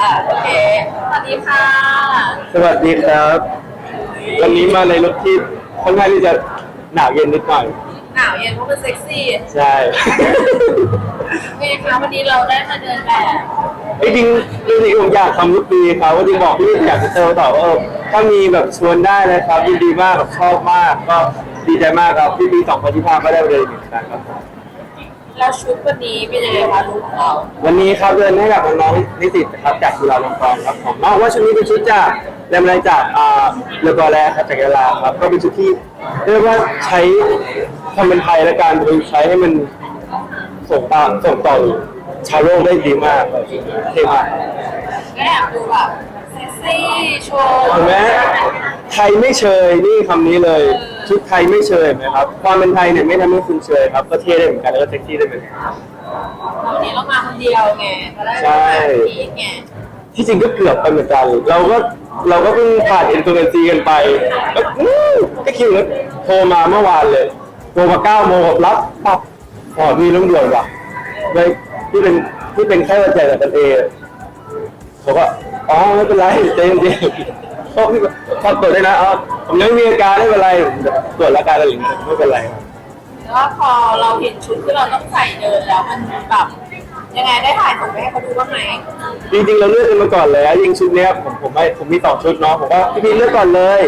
อ่าโอเค สวัสดีค่ะ สวัสดีครับ วันนี้มาในลุคที่ค่อนข้างที่จะหนาวเย็นนิดหน่อย หนาวเย็นเพราะมันเซ็กซี่ใช่โอเคคะวันนี้เราได้มาเดินแบบจริงๆจริงๆผมอยากทำลุคดีครับว่าจริงบอกพี่อยากจะเจอต่อว่าเออถ้ามีแบบชวนได้เลยครับยินดีมากแบบชอบมาก ก็ดีใจมากครับที่ปี2025ก็ได้ไปเดินอีกครั้งครับ แล้วชุดวันนี้เป็นยังไงคะลุคของเราวันนี้ครับเดินให้กับน้องๆนิสิตนะครับจากจุฬาลงกรณ์ครับผมน้องว่าชุดนี้เป็นชุดจากแรงบันดาลจากอ่าเรือกอแลครับจากยะลาครับก็เป็นชุดที่เรียกว่าใช้ความเป็นไทยและการใช้ให้มันส่งต่อส่งต่อชาวโลกได้ดีมากครับเท่มากก็แอบดูแบบเซ็กซี่โชว์เห็นไหมไทยไม่เชยนี่คำนี้เลย ชุดไทยไม่เชยเห็นไหมครับ ความเป็นไทยเนี่ยไม่ทำให้คุณเชยครับ ก็เท่ได้เหมือนกันแล้วก็เซ็กซี่ได้เหมือนกัน วันนี้เรามาคนเดียวไงก็ได้ใช่แบบนี้ไงที่จริงก็เกือบไปเหมือนกัน เราก็เราก็เพิ่งผ่านเอ็นตัวเอ็นซีกันไปก็อื้อก็คิดว่าโทรมาเมื่อวานเลยโทรมาเก้าโมงรับปั๊บขอมีเรื่องด่วนว่ะเลยที่เป็นที่เป็นแค่วันใจกับกันเองเขาก็อ๋อไม่เป็นไรใจเย็นๆ เขาพี่ขอตรวจได้นะอ๋อผมยังไม่มีอาการไม่เป็นไรตรวจแล้วอาการอะไรอย่างเงี้ยไม่เป็นไรครับ แล้วพอเราเห็นชุดที่เราต้องใส่เดินแล้วมันแบบยังไงได้ถ่ายส่งไปให้เขาดูบ้างไหมจริงๆเราเลือกกันมาก่อนเลยยิงชุดเนี้ยผมผมไม่ผมมีสองชุดเนาะผมว่าพี่พีเลือกก่อนเลย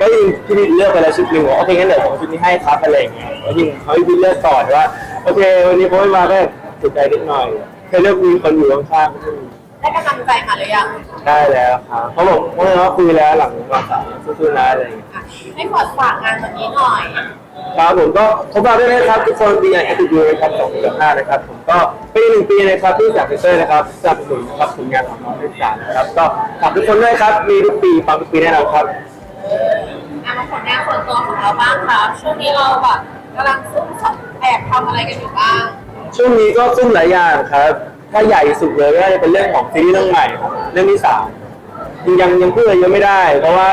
ก็ยิงพี่พีเลือกไปแล้วชุดหนึ่งบอกโอเคงั้นเดี๋ยวผมเอาชุดนี้ให้ครับอะไรอย่างเงี้ยแล้วยิงเขาพี่พีเลือกก่อนว่าโอเค วันนี้ผมไม่มาก็ติดใจนิดหน่อยแค่เลือกมีคนอยู่ข้างๆ ได้กำลังใจมาหรือยังได้แล้วครับเขาบอกว่าคุยแล้วหลังวันเสาร์สู้ๆนะอะไรอย่างเงี้ยอะให้ขอฝากงานวันนี้หน่อย ครับผมก็ขอบคุณด้วยนะครับทุกคนปีใหญ่แอตติดูนะครับสองปีห้านะครับผมก็ปีหนึ่งปีนะครับที่จากเซ็นเตอร์นะครับสนับสนุนนะครับผลงานของน้องด้วยกันนะครับก็ฝากทุกคนด้วยครับมีทุกปีฟังทุกปีแน่นอนครับ อะมาผลงานส่วนตัวของเราบ้างครับช่วงนี้เราแบบกำลังซุ่มแอบทำอะไรกันอยู่บ้างช่วงนี้ก็ซุ่มหลายอย่างครับ ถ้าใหญ่สุดเลยก็จะเป็นเรื่องของซีรีส์เรื่องใหม่ครับเรื่องที่สามยังยังยังพูดอะไรเยอะไม่ได้ เพราะว่า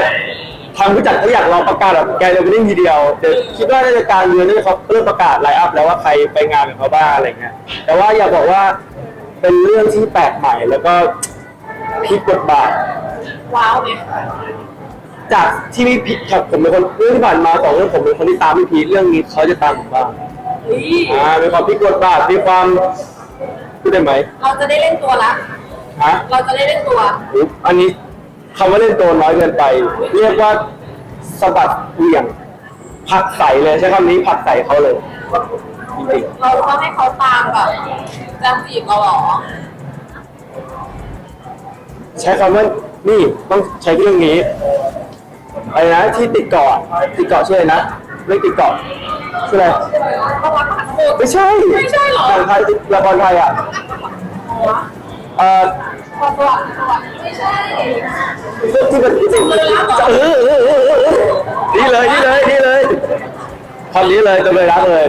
ทางผู้จัดเขาอยากรอประกาศแบบแกเลยไปเล่นทีเดียวเดี๋ยวคิดว่าน่าจะกลารเดือนนี้เขาเริ่มประกาศไลน์อัพแล้วว่าใครไปงานกับเขาบ้างอะไรเงี้ยแต่ว่าอยากบอกว่าเป็นเรื่องที่แปลกใหม่แล้วก็พลิกบทบาท ว้าวไหมจากที่พี่พีครับผมเป็นคนเรื่องที่ผ่านมาสองเรื่องผมเป็นคนที่ตามพี่พีทเรื่องนี้เขาจะตามผมบ้าง เฮ้ย อ่ามีความพลิกบทบาทมีความ พูดได้ไหมเราจะได้เล่นตัวละ ฮะเราจะได้เล่นตัว อุ๊ยอันนี้คำว่าเล่นตัวน้อยเกินไป เรียกว่าสะบัดเหวี่ยงผลักใส่เลยใช้คำนี้ผลักใส่เขาเลยจริงเราต้องให้เขาตามแบบจำจีบเราเหรอๆใช้คำว่านี่ต้องใช้เรื่องนี้อะไรนะที่ติดเกาะติดเกาะชื่ออะไรนะเรื่องติดเกาะ ชื่ออะไรต้องรักษาสุดไม่ใช่ไม่ใช่เหรอละครไทยละครไทยอะหัวเอ่อความสว่างสว่างไม่ใช่เรื่องที่มันที่เลยรักเหรอเออเออเออเออนี่เลยนี่เลยนี่เลยคำนี้เลยจะเลยรักเลย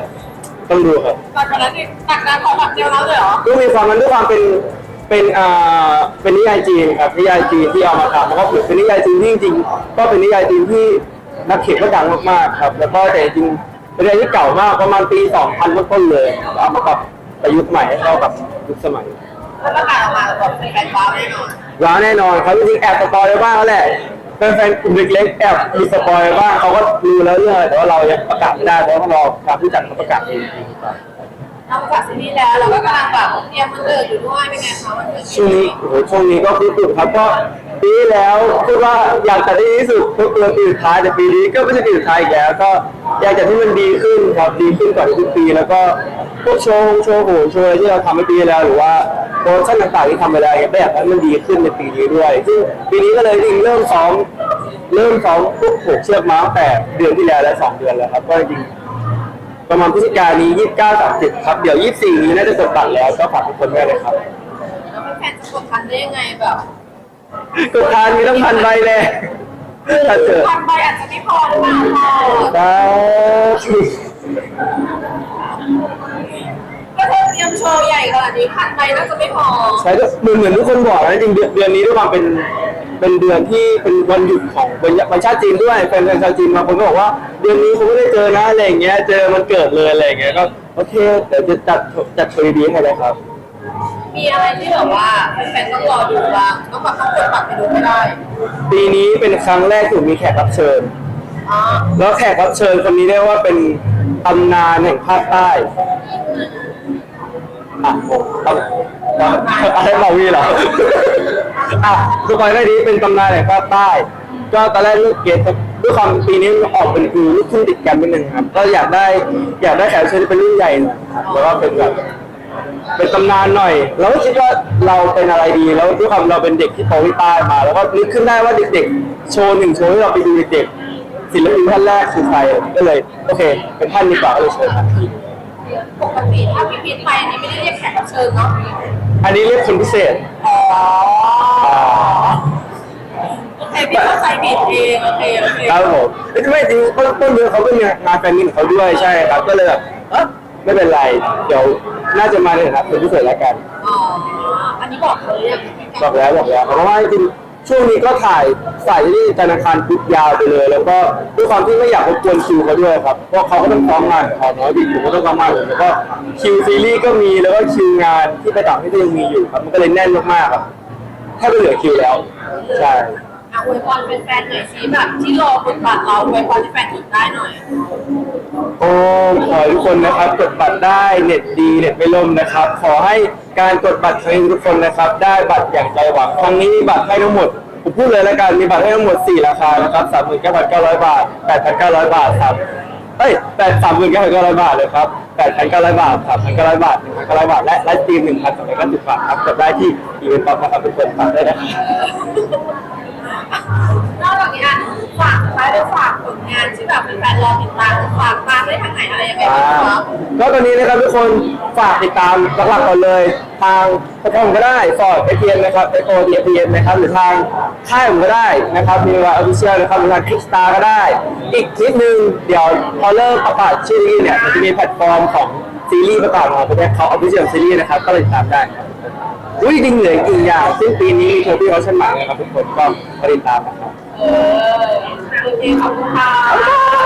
ต้องดูครับตัดกันแล้วนี่ตัดการของแบบเดียวแล้วเลยเหรอก็มีความมันด้วยความเป็นเป็นอ่าเป็นนิยายจีนครับนิยายจีนที่เอามาทำแล้วก็เป็นนิยายจีนที่จริงๆก็เป็นนิยายจีนที่นักเขียนก็ดังมากๆครับ แล้วก็แต่จริงๆ เป็นนิยายที่เก่ามากประมาณปี2000ต้นๆเลยเอามาปรับประยุกต์ใหม่ให้เข้ากับยุคสมัยถ้าประกาศออกมาแบบเป็นแฟนฟ้าแน่นอนร้านแน่นอนครับจริงๆแอบสปอยไปบ้างแล้วแหละแฟนๆกลุ่มเล็กๆแอบมีสปอยไปบ้างเขาก็รู้แล้วเรื่องอะไรแต่ว่าเรายังประกาศไม่ได้เพราะว่าเราทางผู้จัดเขาประกาศเองดีกว่านอกจากซีรีส์แล้วเราก็กำลังแบบเตรียมมันเกิดอยู่ด้วยเป็นไงคะวันเกิดช่วงนี้โอ้โหช่วงนี้ก็คือสุดครับก็ ปีแล้วพูดว่าอยากจัดให้ดีที่สุดทุกตัวปีสุดท้ายแต่ปีนี้ก็ไม่ใช่ปีสุดท้ายอีกแล้ว ก็อยากจัดให้มันดีขึ้นครับดีขึ้นกว่าทุกปี แล้วก็พวกโชว์โชว์โหโชว์อะไรที่เราทำในปีที่แล้วหรือว่าโปรโมชั่นต่างๆที่ทำไปแล้วก็อยากให้มันดีขึ้นในปีนี้ด้วยซึ่งปีนี้ก็เลยจริงเริ่มซ้อมเริ่มซ้อมพวกผูกเชือกม้าตั้งแต่เดือนที่แล้วและสองเดือนแล้วครับก็จริงประมาณพฤศจิกายนนี้ยี่สิบเก้าสามสิบครับ เดี๋ยวยี่สิบสี่นี้น่าจะกดบัตรแล้วก็ฝากทุกคนด้วยเลยครับ แล้วแฟนๆจะกดทันได้ยังไงแบบ กดทานมีต้องพันใบเลยถ้าเจอพันใบอาจจะไม่พอหรือเปล่าพอได้ก็เธอเตรียมโชว์ใหญ่ขนาดนี้พันใบน่าจะไม่พอใช่ก็เหมือนเหมือนทุกคนบอกนะจริงๆเดือนเดือนนี้ด้วยความเป็นเป็นเดือนที่เป็นวันหยุดของวันวันชาติจีนด้วยแฟนๆชาวจีนบางคนก็บอกว่า เดือนนี้คงไม่ได้เจอนะอะไรอย่างเงี้ยเจอมันเกิดเลยอะไรอย่างเงี้ยก็โอเคเดี๋ยวจะจัดจัดโชว์ดีๆให้เลยครับ มีอะไรที่แบบว่าแฟนๆต้องรอดูบ้างต้องแบบต้องกดบัตรไปดูไม่ได้ปีนี้เป็นครั้งแรกที่ผมมีแขกรับเชิญ อ๋อแล้วแขกรับเชิญคนนี้เรียกว่าเป็นตำนานแห่งภาคใต้อะเอาเอาอะไรมาวีเหรออะทุกคนได้นี้เป็นตำนานแห่งภาคใต้ ก็ตอนแรกเลือกเกตด้วยความปีนี้ออกเป็นคือลูกทุ่งติดกันนิดนึงครับ ก็อยากได้อยากได้แขกรับเชิญที่เป็นรุ่นใหญ่หน่อยครับแล้วก็เป็นแบบ เป็นตำนานหน่อยเราก็คิดว่าเราเป็นอะไรดีแล้วด้วยความเราเป็นเด็กที่โตที่ใต้มา แล้วก็นึกขึ้นได้ว่าเด็กๆ โชว์หนึ่งโชว์ที่เราไปดูเด็กๆศิลปินท่านแรกคือใครก็เลยโอเค เป็นท่านดีกว่าก็เลยเชิญท่านปกติถ้าพี่พีทไปนี่ไม่ได้เรียกแขกรับเชิญเนาะอันนี้เรียกคนพิเศษอ๋อโอเคพี่เข้าใจผิดเองโอเคโอเคครับผมไม่จริงต้นต้นเดือนเขาเป็นงานแฟนมิตของเขาด้วยใช่ครับก็เลยแบบเอ๊ะ ไม่เป็นไร เดี๋ยวน่าจะมาในฐานะคนพิเศษแล้วกัน อ๋ออันนี้บอกเลยยังบอกแล้วบอกแล้วเพราะว่าจริงๆช่วงนี้ก็ถ่ายฝ่ายที่ธนาคารพุทยาวไปเลย แล้วก็ด้วยความที่ไม่อยากรบกวนคิวเขาด้วยครับเพราะเขาก็ต้องซ้อมงานของเขาเนาะดิผมก็ต้องซ้อมงานผมแล้วก็คิวซีรีส์ก็มีแล้วก็คิวงานที่ไปต่างประเทศก็ยังมีอยู่ครับมันก็เลยแน่นมากๆครับแทบไม่เหลือคิวแล้ว ใช่ อะอวยพรเป็นแฟนหน่อยสิแบบที่รอกดบัตรเราอวยพรให้แฟนถึงได้หน่อยโอ้ขอให้ทุกคนนะครับกดบัตรได้เน็ตดีเน็ตไม่ล่มนะครับ ขอให้การกดบัตรครั้งทุกคนนะครับ ได้บัตรอย่างใจหวังครั้งนี้มีบัตรให้ทั้งหมดผมพูดเลยแล้วกันมีบัตรให้ทั้งหมด 4 ราคานะครับ39,900 บาท 8,900 บาทครับเอ้ย8 39,900บาทเลยครับ8,900บาท3,900บาท1,900บาท และไลฟ์สตรีม1,290บาทครับกดได้ที่อีเวนต์ป๊อปนะครับทุกคนฝากได้นะครับ แบบแฟนๆรอติดตามฝากตามได้ทางไหนอะไรยังไงบ้างครับก็ตอนนี้นะครับทุกคนฝากติดตามหลักๆก่อนเลย ทางกระทงก็ได้ฟอร์ดเอทีเอ็นนะครับเอโอทีเอ็นนะครับหรือทางค่ายผมก็ได้นะครับมีว่าออฟฟิเชียลนะครับหรือทางคิกสตาร์ก็ได้ อีกนิดนึงเดี๋ยวพอเริ่มประกาศชื่อเนี่ยมันจะมีแพลตฟอร์มของซีรีส์ประกาศของประเทศเขาออฟฟิเชียลซีรีส์นะครับก็เลยติดตามได้ อุ้ยจริงเหลือกี่อย่างซึ่งปีนี้มีโชว์ที่ออสเซนหมากนะครับทุกคนก็มาติดตามนะครับ เออโอเคขอบคุณค่ะ